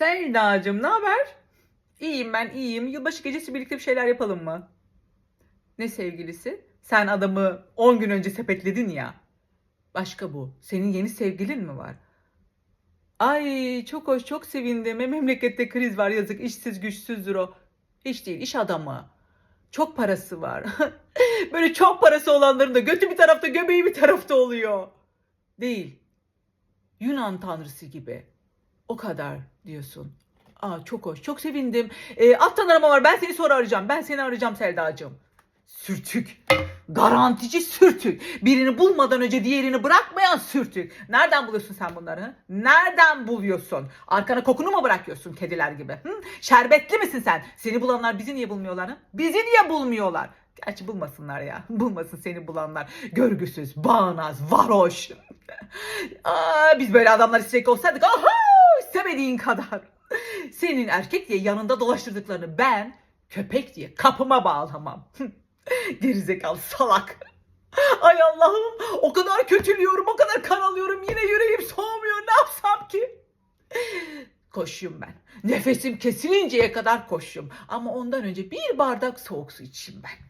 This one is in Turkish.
Selda'cığım ne haber? İyiyim ben iyiyim. Yılbaşı gecesi birlikte bir şeyler yapalım mı? Ne sevgilisi? Sen adamı 10 gün önce sepetledin ya. Başka bu. Senin yeni sevgilin mi var? Ay çok hoş çok sevindim. Memlekette kriz var yazık işsiz güçsüzdür o. Hiç değil iş adamı. Çok parası var. Böyle çok parası olanların da götü bir tarafta göbeği bir tarafta oluyor. Değil. Yunan tanrısı gibi. O kadar diyorsun. Aa çok hoş. Çok sevindim. E, alttan arama var. Ben seni sonra arayacağım. Ben seni arayacağım Selda'cığım. Sürtük. Garantici sürtük. Birini bulmadan önce diğerini bırakmayan sürtük. Nereden buluyorsun sen bunları? Nereden buluyorsun? Arkana kokunu mu bırakıyorsun kediler gibi? Hı? Şerbetli misin sen? Seni bulanlar bizi niye bulmuyorlar? Hı? Bizi niye bulmuyorlar? Gerçi bulmasınlar ya. Bulmasın seni bulanlar. Görgüsüz, bağnaz, varoş. Aa, biz böyle adamlar istek olsaydık aha istemediğin kadar. Senin erkek diye yanında dolaştırdıklarını ben köpek diye kapıma bağlamam. Gerizekalı salak. Ay Allah'ım o kadar kötülüyorum o kadar kan alıyorum yine yüreğim soğumuyor ne yapsam ki? Koşuyorum ben. Nefesim kesilinceye kadar koşuyorum. Ama ondan önce bir bardak soğuk su içeyim ben.